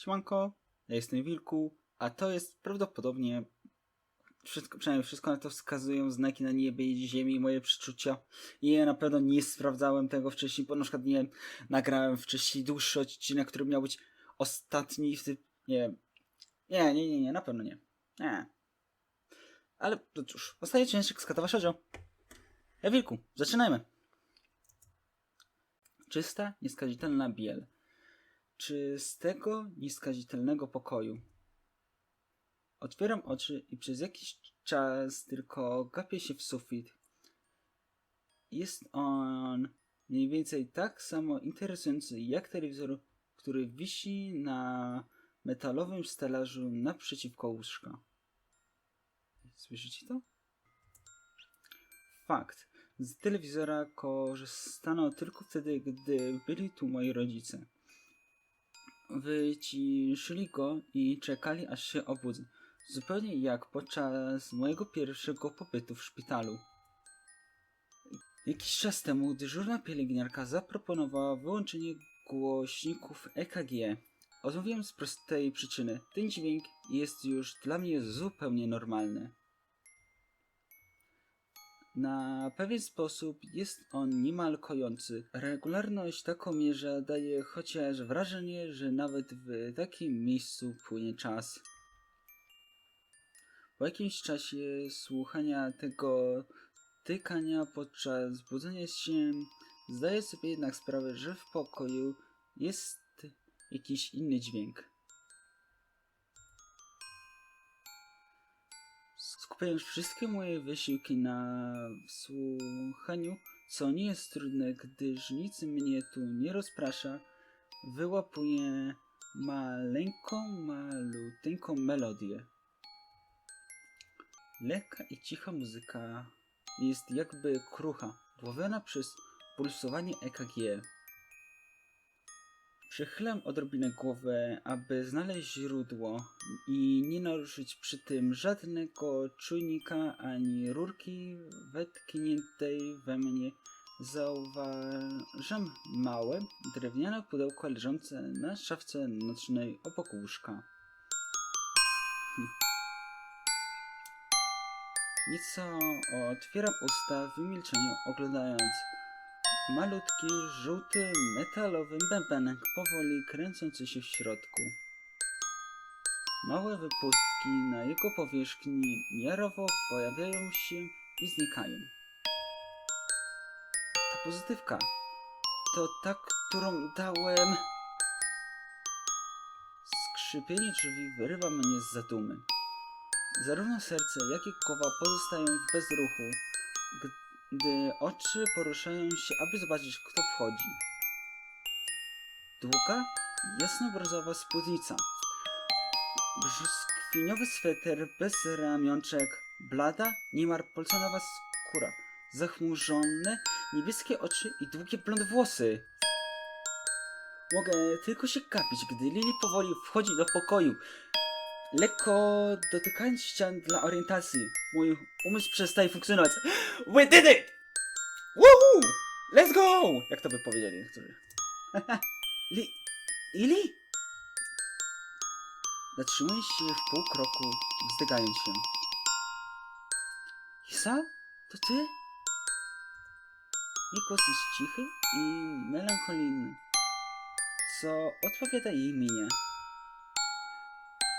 Siemanko, ja jestem Wilku, a to jest prawdopodobnie wszystko, przynajmniej wszystko na to wskazują znaki na niebie i ziemi moje przeczucia. I ja na pewno nie sprawdzałem tego wcześniej, bo na przykład nie nagrałem wcześniej dłuższy odcinek, który miał być ostatni w tym, nie wiem. Nie, nie, nie, nie, na pewno nie. Nie. Ale no cóż, ostatni odcinek z Katowa Shoujo. Ja Wilku, zaczynajmy. Czysta, nieskazitelna biel czy z tego nieskazitelnego pokoju. Otwieram oczy i przez jakiś czas tylko gapię się w sufit. Jest on mniej więcej tak samo interesujący jak telewizor, który wisi na metalowym stelażu naprzeciwko łóżka. Słyszycie to? Fakt. Z telewizora korzystano tylko wtedy, gdy byli tu moi rodzice. Wyciszyli go i czekali aż się obudzę. Zupełnie jak podczas mojego pierwszego pobytu w szpitalu. Jakiś czas temu dyżurna pielęgniarka zaproponowała wyłączenie głośników EKG. Odmówiłem z prostej przyczyny. Ten dźwięk jest już dla mnie zupełnie normalny. Na pewien sposób jest on niemal kojący. Regularność taką mierze daje chociaż wrażenie, że nawet w takim miejscu płynie czas. Po jakimś czasie słuchania tego tykania podczas budzenia się, zdaję sobie jednak sprawę, że w pokoju jest jakiś inny dźwięk. Skupiając wszystkie moje wysiłki na słuchaniu, co nie jest trudne, gdyż nic mnie tu nie rozprasza, wyłapuję maleńką, maluteńką melodię. Lekka i cicha muzyka jest jakby krucha, dławiona przez pulsowanie EKG. Przechylam odrobinę głowę, aby znaleźć źródło i nie naruszyć przy tym żadnego czujnika ani rurki wetkniętej we mnie. Zauważam małe, drewniane pudełko leżące na szafce nocnej obok łóżka. Hm. Nieco otwieram usta w milczeniu, oglądając malutki, żółty, metalowy bębenek powoli kręcący się w środku. Małe wypustki na jego powierzchni miarowo pojawiają się i znikają. Ta pozytywka to ta, którą dałem. Skrzypienie drzwi wyrywa mnie z zadumy. Zarówno serce, jak i głowa pozostają w bezruchu, gdy oczy poruszają się, aby zobaczyć, kto wchodzi. Długa, jasnobrązowa spódnica. Brzoskwiniowy sweter bez ramionczek. Blada, niemal polconowa skóra. Zachmurzone, niebieskie oczy i długie blond włosy. Mogę tylko się gapić, gdy Lily powoli wchodzi do pokoju. Lekko dotykając ścian dla orientacji, mój umysł przestaje funkcjonować. We did it! Woohoo! Let's go! Jak to by powiedzieli niektórzy. Li... Lili? Zatrzymuję się w pół kroku, wzdygając się. Hisa? To ty? Jej głos jest cichy i melancholijny, co odpowiada jej minie.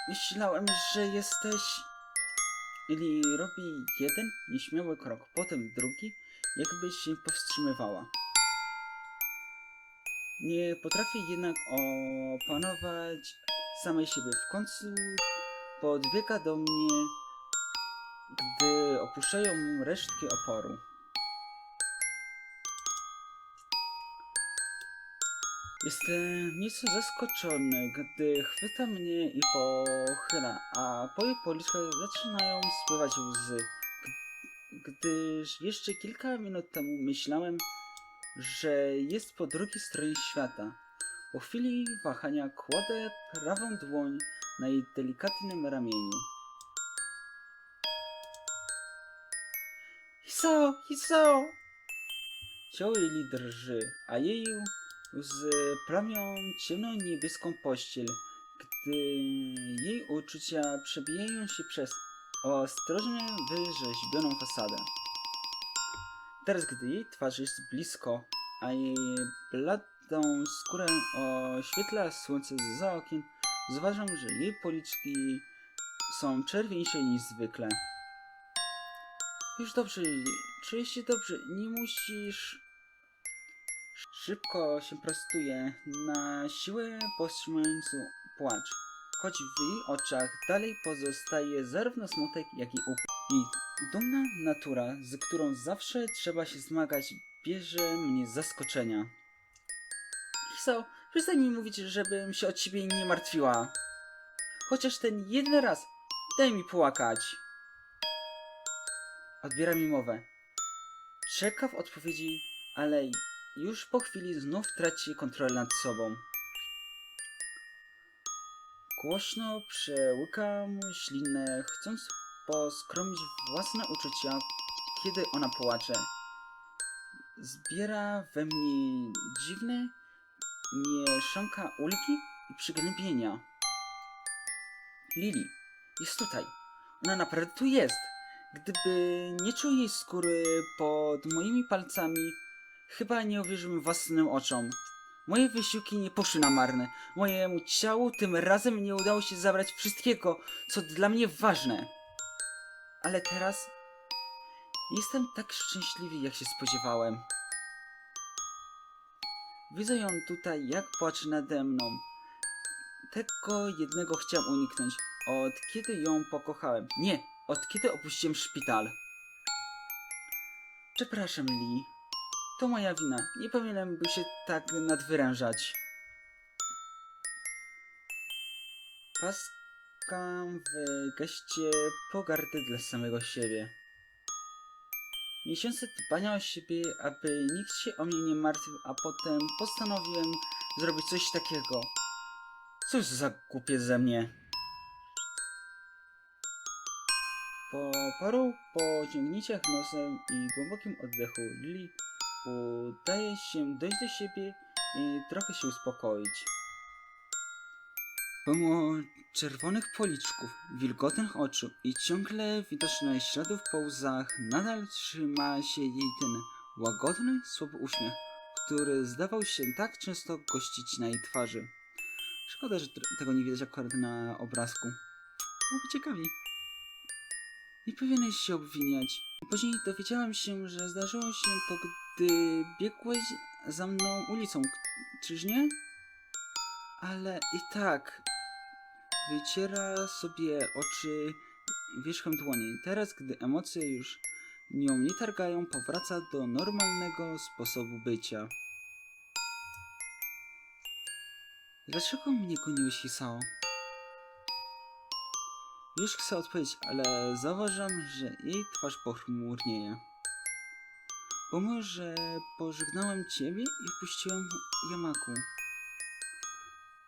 Myślałem, że jesteś... Ili robi jeden nieśmiały krok, potem drugi, jakby się powstrzymywała. Nie potrafię jednak opanować samej siebie. W końcu podbiega do mnie, gdy opuszczają resztki oporu. Jestem nieco zaskoczony, gdy chwyta mnie i pochyla, a po jej policzkach zaczynają spływać łzy. Gdyż jeszcze kilka minut temu myślałem, że jest po drugiej stronie świata. Po chwili wahania kładę prawą dłoń na jej delikatnym ramieniu. Hiso, Hiso! Ciało Lili drży, a jej łzy plamią ciemną niebieską pościel, gdy jej uczucia przebijają się przez ostrożnie wyrzeźbioną fasadę. Teraz, gdy jej twarz jest blisko, a jej bladą skórę oświetla słońce za okien, zauważam, że jej policzki są czerwieńsze niż zwykle. Już dobrze, czuję się dobrze, nie musisz... Szybko się prostuje, na siłę powstrzymując płacz. Choć w jej oczach dalej pozostaje zarówno smutek, jak i up. I dumna natura, z którą zawsze trzeba się zmagać, bierze mnie z zaskoczenia. Hiso, przestań mi mówić, żebym się o ciebie nie martwiła. Chociaż ten jeden raz, daj mi płakać. Odbiera mi mowę. Czeka w odpowiedzi, ale już po chwili znów traci kontrolę nad sobą. Głośno przełykam ślinę, chcąc poskromić własne uczucia, kiedy ona płacze. Zbiera we mnie dziwne mieszanka ulgi i przygnębienia. Lili, jest tutaj. Ona naprawdę tu jest. Gdyby nie czuł jej skóry pod moimi palcami, chyba nie uwierzyłbym własnym oczom. Moje wysiłki nie poszły na marne. Mojemu ciału tym razem nie udało się zabrać wszystkiego, co dla mnie ważne. Ale teraz jestem tak szczęśliwy, jak się spodziewałem. Widzę ją tutaj, jak płacze nade mną. Tego jednego chciałem uniknąć. Od kiedy ją pokochałem? Nie, od kiedy opuściłem szpital. Przepraszam, Lee. To moja wina. Nie powinienem był się tak nadwyrężać. Paskam w geście pogardy dla samego siebie. Miesiące dbania o siebie, aby nikt się o mnie nie martwił, a potem postanowiłem zrobić coś takiego. Cóż za głupie ze mnie. Po paru pociągnięciach nosem i głębokim oddechu Lili udaje się dojść do siebie i trochę się uspokoić. Pomimo czerwonych policzków, wilgotnych oczu i ciągle widocznych śladów po łzach, nadal trzyma się jej ten łagodny, słaby uśmiech, który zdawał się tak często gościć na jej twarzy. Szkoda, że tego nie widać akurat na obrazku. Byłoby ciekawiej. Nie powinieneś się obwiniać. Później dowiedziałem się, że zdarzyło się to, gdy biegłeś za mną ulicą, czyż nie? Ale i tak wyciera sobie oczy wierzchem dłoni. Teraz, gdy emocje już nią nie targają, powraca do normalnego sposobu bycia. Dlaczego mnie goniłeś, Hisao? Już chcę odpowiedzieć, ale zauważam, że jej twarz pochmurnieje. Pomimo, że pożegnałem ciebie i wpuściłem Yamaku.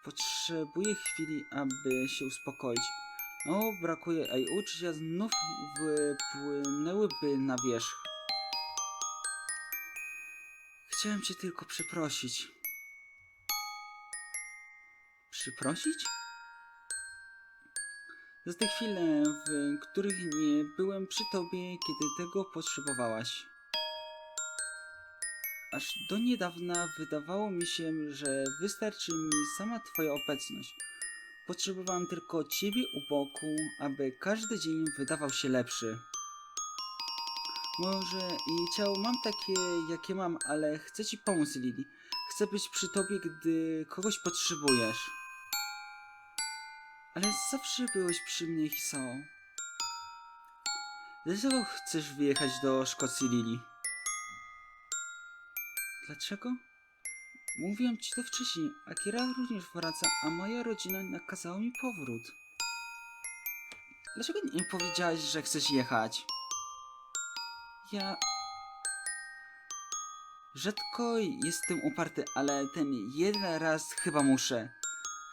Potrzebuję chwili, aby się uspokoić. No, brakuje, jej uczucia znów wypłynęłyby na wierzch. Chciałem cię tylko przeprosić. Przeprosić? Za te chwile, w których nie byłem przy tobie, kiedy tego potrzebowałaś. Aż do niedawna wydawało mi się, że wystarczy mi sama twoja obecność. Potrzebowałem tylko ciebie u boku, aby każdy dzień wydawał się lepszy. Może i ciało mam takie, jakie mam, ale chcę ci pomóc, Lili. Chcę być przy tobie, gdy kogoś potrzebujesz. Ale zawsze byłeś przy mnie, Hisao. Dlaczego chcesz wyjechać do Szkocji, Lili? Dlaczego? Mówiłem ci to wcześniej. Akira również wraca, a moja rodzina nakazała mi powrót. Dlaczego nie powiedziałeś, że chcesz jechać? Ja... Rzadko jestem uparty, ale ten jeden raz chyba muszę.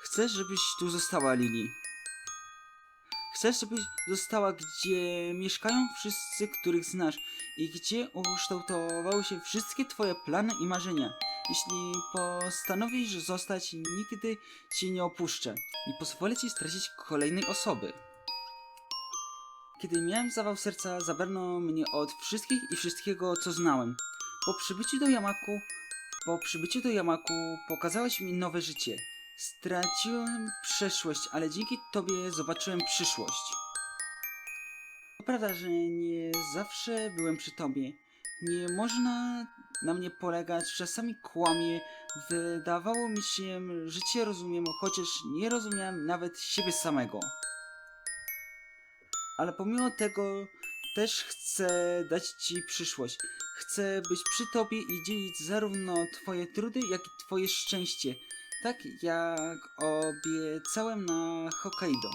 Chcę, żebyś tu została, Lili. Chcesz, żebyś została, gdzie mieszkają wszyscy, których znasz i gdzie ukształtowały się wszystkie twoje plany i marzenia. Jeśli postanowisz zostać, nigdy cię nie opuszczę. Nie pozwolę ci stracić kolejnej osoby. Kiedy miałem zawał serca, zabrano mnie od wszystkich i wszystkiego, co znałem. Po przybyciu do Yamaku, po przybyciu do Yamaku pokazałeś mi nowe życie. Straciłem przeszłość, ale dzięki tobie zobaczyłem przyszłość. To prawda, że nie zawsze byłem przy tobie. Nie można na mnie polegać, czasami kłamie. Wydawało mi się, że cię rozumiem, chociaż nie rozumiałem nawet siebie samego. Ale pomimo tego też chcę dać ci przyszłość. Chcę być przy tobie i dzielić zarówno twoje trudy, jak i twoje szczęście. Tak jak obiecałem na Hokkaido.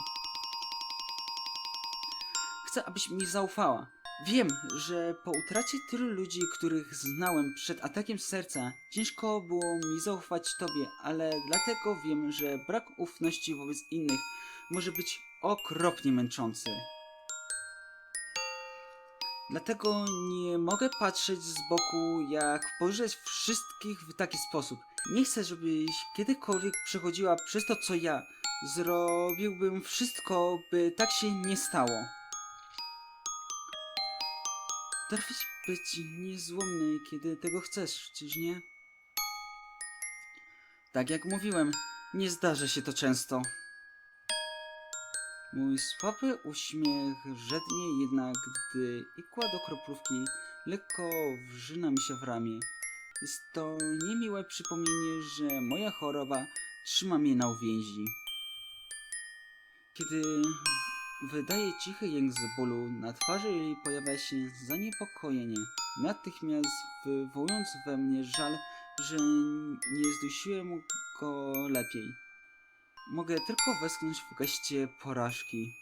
Chcę, abyś mi zaufała. Wiem, że po utracie tylu ludzi, których znałem przed atakiem serca, ciężko było mi zaufać tobie, ale dlatego wiem, że brak ufności wobec innych może być okropnie męczący. Dlatego nie mogę patrzeć z boku, jak pożyczać wszystkich w taki sposób. Nie chcę, żebyś kiedykolwiek przechodziła przez to, co ja. Zrobiłbym wszystko, by tak się nie stało. Potrafisz być niezłomny, kiedy tego chcesz, czyż nie? Tak jak mówiłem, nie zdarza się to często. Mój słaby uśmiech żednie jednak, gdy ikła do kroplówki lekko wrzyna mi się w ramię. Jest to niemiłe przypomnienie, że moja choroba trzyma mnie na uwięzi. Kiedy wydaje cichy jęk z bólu, na twarzy jej pojawia się zaniepokojenie, natychmiast wywołując we mnie żal, że nie zdusiłem go lepiej. Mogę tylko westchnąć w geście porażki.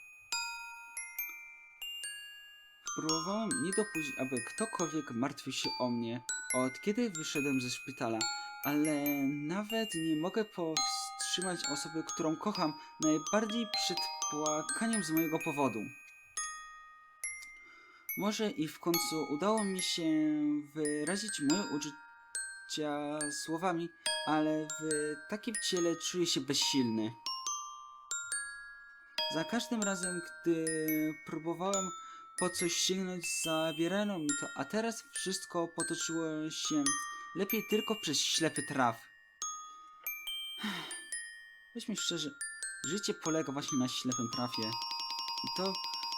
Próbowałem nie dopuścić, aby ktokolwiek martwił się o mnie, od kiedy wyszedłem ze szpitala, ale nawet nie mogę powstrzymać osoby, którą kocham, najbardziej przed płakaniem z mojego powodu. Może i w końcu udało mi się wyrazić moje uczucia słowami, ale w takim ciele czuję się bezsilny. Za każdym razem, gdy próbowałem po coś sięgnąć, zabierano mi to, a teraz wszystko potoczyło się lepiej tylko przez ślepy traf. Weźmy szczerze, życie polega właśnie na ślepym trafie. I to,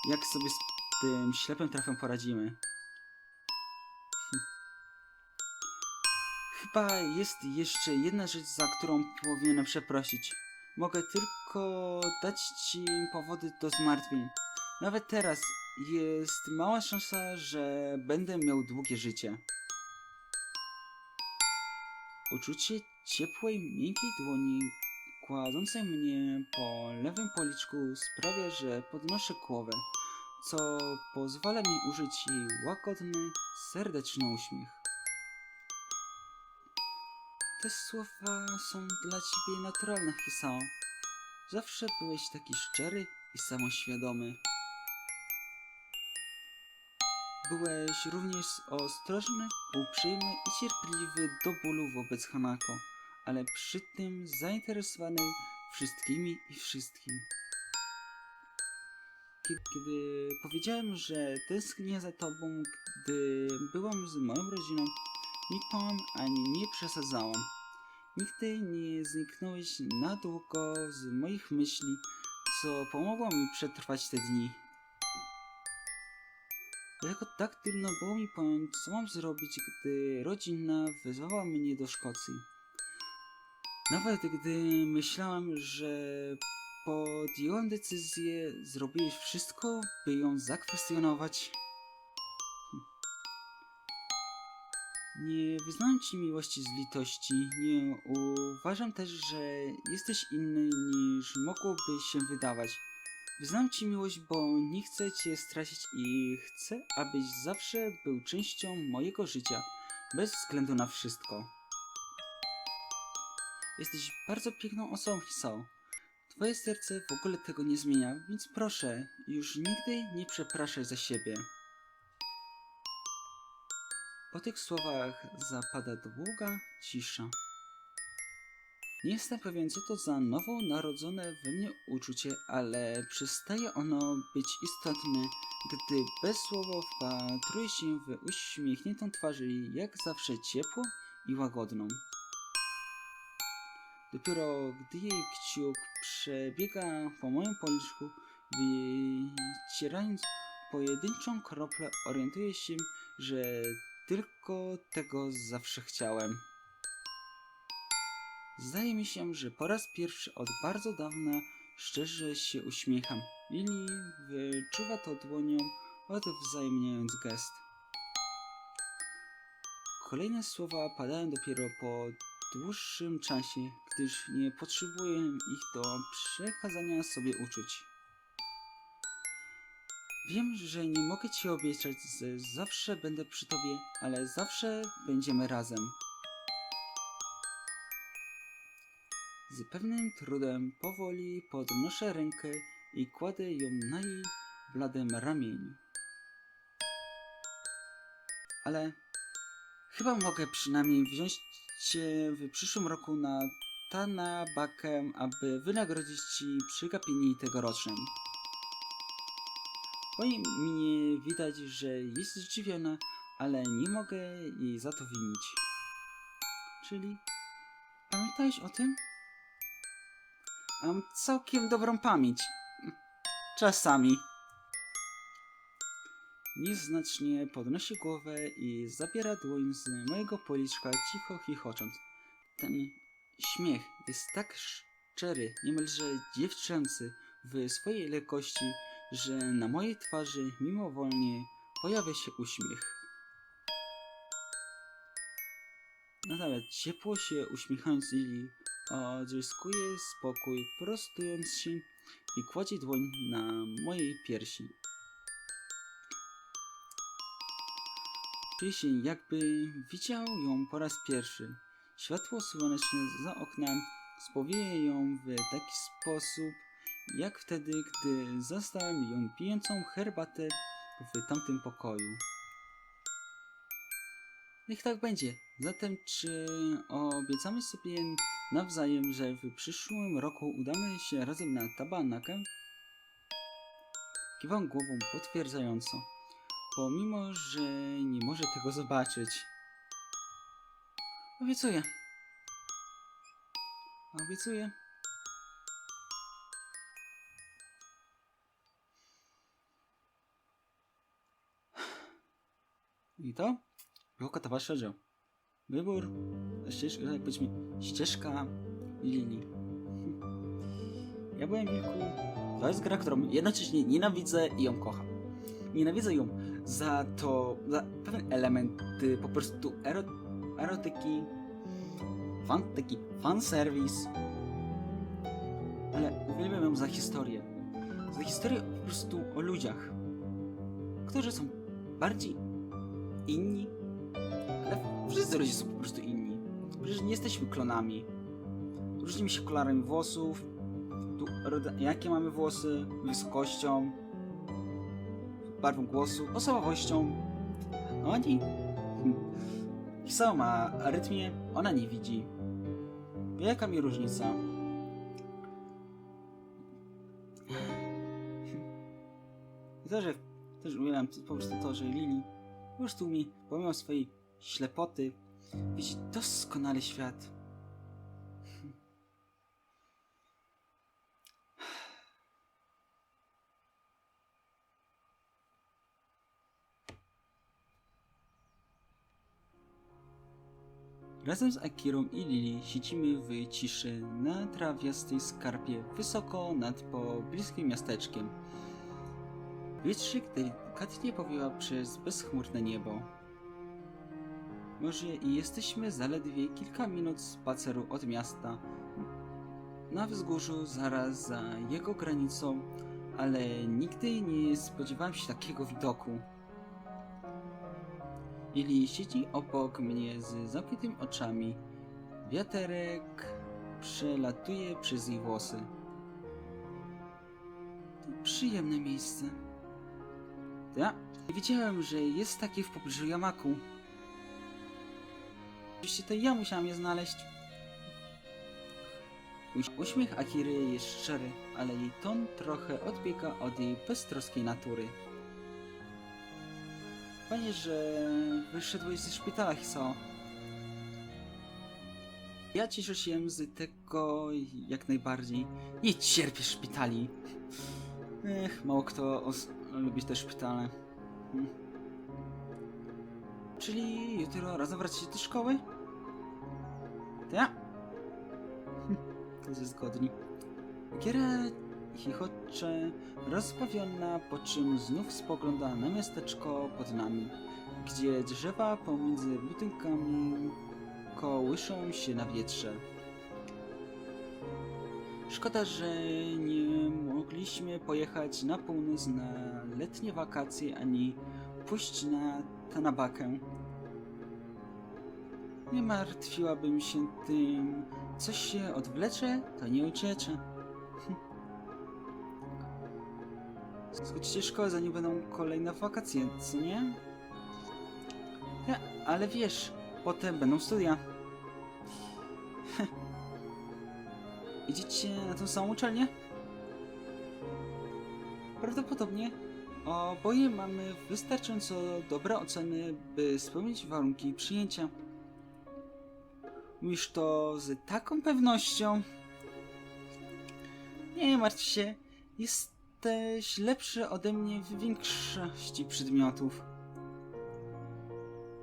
jak sobie z tym ślepym trafem poradzimy. Chyba jest jeszcze jedna rzecz, za którą powinienem przeprosić. Mogę tylko dać ci powody do zmartwień. Nawet teraz jest mała szansa, że będę miał długie życie. Uczucie ciepłej, miękkiej dłoni kładącej mnie po lewym policzku sprawia, że podnoszę głowę, co pozwala mi użyć jej łagodny, serdeczny uśmiech. Te słowa są dla ciebie naturalne, Hisao. Zawsze byłeś taki szczery i samoświadomy. Byłeś również ostrożny, uprzejmy i cierpliwy do bólu wobec Hanako, ale przy tym zainteresowany wszystkimi i wszystkim. Kiedy, powiedziałem, że tęsknię za tobą, gdy byłam z moją rodziną, nie kłamałam ani nie przesadzałam. Nigdy nie zniknąłeś na długo z moich myśli, co pomogło mi przetrwać te dni. Dlatego tak trudno było mi pojąć, co mam zrobić, gdy rodzina wezwała mnie do Szkocji. Nawet gdy myślałam, że podjąłem decyzję, zrobiłeś wszystko, by ją zakwestionować. Nie wyznałem ci miłości z litości. Nie uważam też, że jesteś inny niż mogłoby się wydawać. Wyznam ci miłość, bo nie chcę cię stracić i chcę, abyś zawsze był częścią mojego życia, bez względu na wszystko. Jesteś bardzo piękną osobą, Hisao. Twoje serce w ogóle tego nie zmienia, więc proszę, już nigdy nie przepraszaj za siebie. Po tych słowach zapada długa cisza. Nie jestem pewien, co to za nowo narodzone we mnie uczucie, ale przestaje ono być istotne, gdy bezsłowo wpatruję się w uśmiechniętą twarz jak zawsze ciepło i łagodną. Dopiero gdy jej kciuk przebiega po moim policzku, wycierając pojedynczą kroplę, orientuję się, że tylko tego zawsze chciałem. Zdaje mi się, że po raz pierwszy od bardzo dawna szczerze się uśmiecham. Lili wyczuwa to dłonią, odwzajemniając gest. Kolejne słowa padają dopiero po dłuższym czasie, gdyż nie potrzebuję ich do przekazania sobie uczuć. Wiem, że nie mogę ci obiecać, że zawsze będę przy tobie, ale zawsze będziemy razem. Z pewnym trudem powoli podnoszę rękę i kładę ją na jej bladym ramieniu. Ale chyba mogę przynajmniej wziąć cię w przyszłym roku na Tanabakę, aby wynagrodzić ci przegapienie tegorocznym. Po jej minie widać, że jest zdziwiona, ale nie mogę jej za to winić. Czyli pamiętałeś o tym? Mam całkiem dobrą pamięć. Czasami. Nieznacznie podnosi głowę i zabiera dłoń z mojego policzka, cicho chichocząc. Ten śmiech jest tak szczery, niemalże dziewczęcy w swojej lekkości, że na mojej twarzy mimowolnie pojawia się uśmiech. Nadal ciepło się uśmiechając Lili, odzyskuje spokój, prostując się i kładzie dłoń na mojej piersi. Czuję się jakby widział ją po raz pierwszy. Światło słoneczne za oknem spowieje ją w taki sposób, jak wtedy, gdy zastałem ją pijącą herbatę w tamtym pokoju. Niech tak będzie. Zatem czy obiecamy sobie nawzajem, że w przyszłym roku udamy się razem na tabanakę? Kiwam głową potwierdzająco, pomimo, że nie może tego zobaczyć. Obiecuję. Obiecuję. I to było towarzysza Joe. Wybór, ścieżka, jak powiedzmy, ścieżka Lili. Ja byłem wilku. To jest gra, którą jednocześnie nienawidzę i ją kocham. Nienawidzę ją za to, za pewien element po prostu ero, erotyki, fan, taki fanserwis. Ale uwielbiam ją za historię. Za historię po prostu o ludziach, którzy są bardziej inni, wszyscy ludzie są po prostu inni. Przecież nie jesteśmy klonami. Różnimy się kolorami włosów, tu, jakie mamy włosy, wysokością, barwą głosu, osobowością. A Oni... Ma arytmię, ona nie widzi. Wielka mi różnica. I to, że też uwielbiam po prostu to, że Lili po prostu mi, pomimo swojej ślepoty, widzi doskonale świat. Razem z Akirą i Lili siedzimy w ciszy na trawiastej skarpie wysoko nad pobliskim miasteczkiem. Wietrzyk delikatnie powiewa przez bezchmurne niebo. I jesteśmy zaledwie kilka minut spaceru od miasta. Na wzgórzu, zaraz za jego granicą, ale nigdy nie spodziewałem się takiego widoku. Ili siedzi obok mnie z zamkniętymi oczami. Wiaterek przelatuje przez jej włosy. To przyjemne miejsce. Ja nie wiedziałem, że jest takie w pobliżu Yamaku. Oczywiście to ja musiałam je znaleźć. Uś- Uśmiech Akiry jest szczery, ale jej ton trochę odbiega od jej beztroskiej natury. Panie, że wyszedłeś ze szpitala, Hisao. Ja cieszę się z tego jak najbardziej. Nie cierpię szpitali. Ech, mało kto lubi te szpitale. Czyli jutro razem wracacie do szkoły? To jest zgodni. Giera chichocze, rozbawiona, po czym znów spogląda na miasteczko pod nami, gdzie drzewa pomiędzy budynkami kołyszą się na wietrze. Szkoda, że nie mogliśmy pojechać na północ na letnie wakacje ani pójść na Tanabakę. Nie martwiłabym się tym, coś się odwlecze, to nie uciecze. Skończycie szkołę, zanim będą kolejne wakacje, co nie? Ja, ale wiesz, potem będą studia. Idziecie na tą samą uczelnię? Prawdopodobnie. Oboje mamy wystarczająco dobre oceny, by spełnić warunki przyjęcia. Mówisz to z taką pewnością. Nie martw się, jesteś lepszy ode mnie w większości przedmiotów.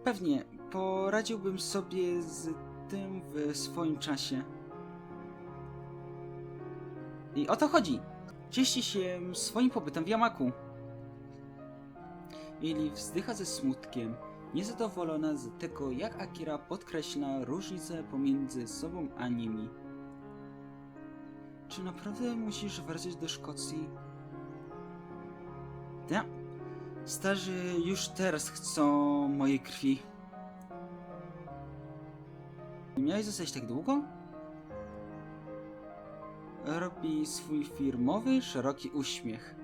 Pewnie, poradziłbym sobie z tym w swoim czasie. I o to chodzi. Cieści się swoim pobytem w Yamaku. Ili wzdycha ze smutkiem, niezadowolona z tego, jak Akira podkreśla różnicę pomiędzy sobą a nimi. Czy naprawdę musisz wracać do Szkocji? Ja. Starzy już teraz chcą mojej krwi. Miałeś zostać tak długo? Robi swój firmowy, szeroki uśmiech.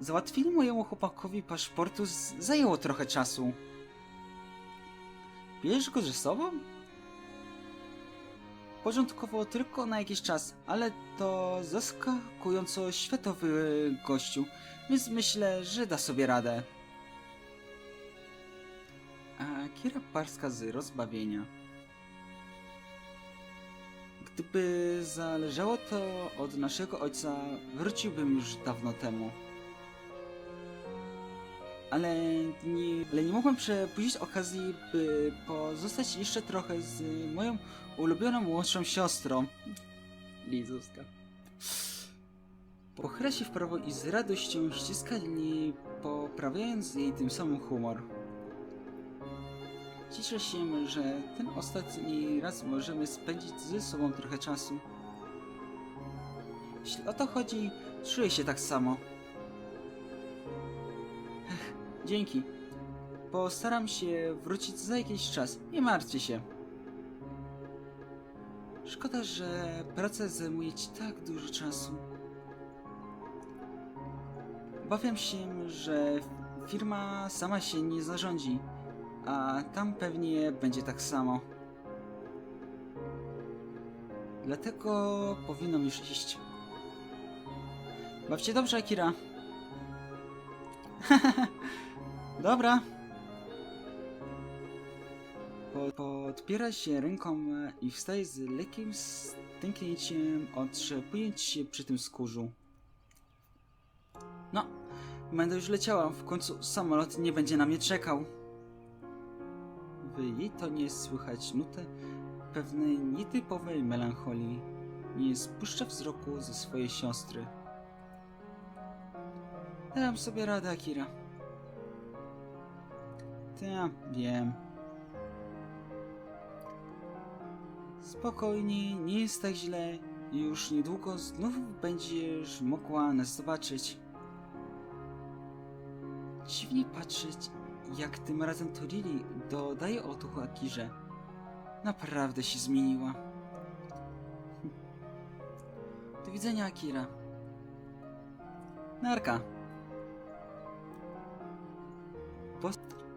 Załatwili mojemu chłopakowi paszportu zajęło trochę czasu. Bierzesz go ze sobą? Początkowo tylko na jakiś czas, ale to zaskakująco światowy gościu, więc myślę, że da sobie radę. A Kira parska z rozbawienia. Gdyby zależało to od naszego ojca, wróciłbym już dawno temu. Ale nie, ale nie mogłem przepuścić okazji, by pozostać jeszcze trochę z moją ulubioną młodszą siostrą. Lizuska. Pochyla się w prawo i z radością ściska linii, poprawiając jej tym samym humor. Cieszę się, że ten ostatni raz możemy spędzić ze sobą trochę czasu. Jeśli o to chodzi, czuję się tak samo. Dzięki. Postaram się wrócić za jakiś czas. Nie martwcie się. Szkoda, że praca zajmuje ci tak dużo czasu. Obawiam się, że firma sama się nie zarządzi, a tam pewnie będzie tak samo. Dlatego powinnam już iść. Bawcie dobrze, Akira. Dobra. Po, podpiera się ręką i wstaje z lekkim stęknięciem, otrzepując się przy tym skórzu. No, będę już leciała, w końcu samolot nie będzie na mnie czekał. W jej tonie słychać nutę pewnej nietypowej melancholii. Nie spuszcza wzroku ze swojej siostry. Dałem sobie radę, Akira. Ja wiem. Spokojnie, nie jest tak źle. Już niedługo znów będziesz mogła nas zobaczyć. Dziwnie patrzeć, jak tym razem Torili dodaje otuchu Akirze. Naprawdę się zmieniła. Do widzenia, Akira. Narka.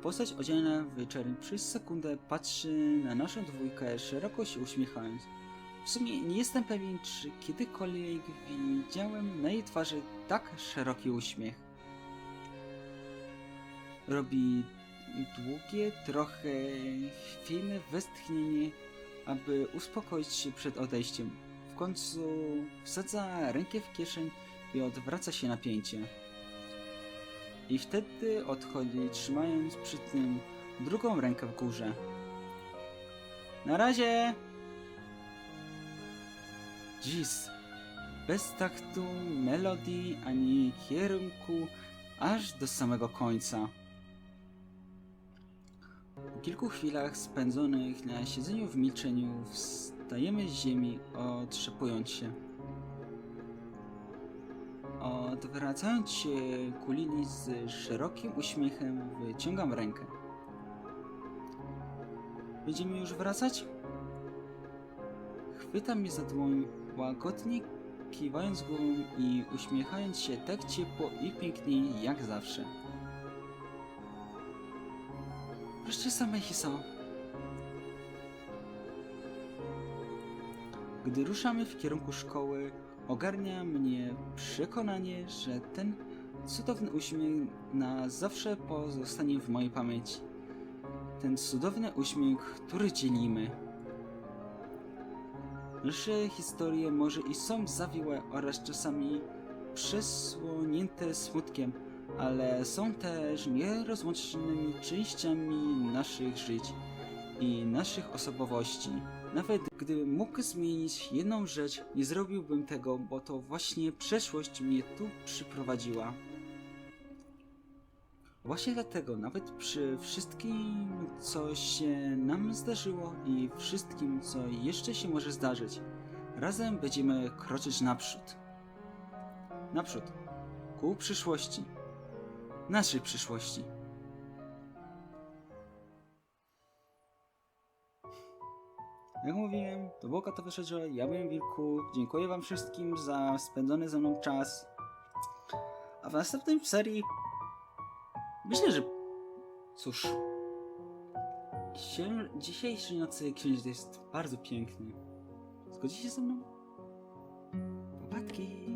Postać odziana w czerń przez sekundę patrzy na naszą dwójkę, szeroko się uśmiechając. W sumie nie jestem pewien, czy kiedykolwiek widziałem na jej twarzy tak szeroki uśmiech. Robi długie, trochę chwiejne westchnienie, aby uspokoić się przed odejściem. W końcu wsadza rękę w kieszeń i odwraca się napięcie. I wtedy odchodzi, trzymając przy tym drugą rękę w górze. Na razie! Dziś, bez taktu, melodii ani kierunku, aż do samego końca. Po kilku chwilach spędzonych na siedzeniu w milczeniu wstajemy z ziemi, otrzepując się. Odwracając się ku Lili z szerokim uśmiechem, wyciągam rękę. Będziemy już wracać? Chwyta mnie za dłoń, łagodnie kiwając głową i uśmiechając się tak ciepło i pięknie jak zawsze. Wreszcie same Hiso. Gdy ruszamy w kierunku szkoły, ogarnia mnie przekonanie, że ten cudowny uśmiech na zawsze pozostanie w mojej pamięci. Ten cudowny uśmiech, który dzielimy. Nasze historie może i są zawiłe oraz czasami przesłonięte smutkiem, ale są też nierozłącznymi częściami naszych żyć i naszych osobowości. Nawet gdybym mógł zmienić jedną rzecz, nie zrobiłbym tego, bo to właśnie przeszłość mnie tu przyprowadziła. Właśnie dlatego, nawet przy wszystkim, co się nam zdarzyło i wszystkim, co jeszcze się może zdarzyć, razem będziemy kroczyć naprzód. Naprzód. Ku przyszłości. Naszej przyszłości. Jak mówiłem, to było to wyszedł, że ja byłem Wilku. Dziękuję wam wszystkim za spędzony ze mną czas. A w następnej serii myślę, że cóż. Księ... Dzisiejszy nocy księżyc jest bardzo piękny. Zgodzicie się ze mną? Popatki!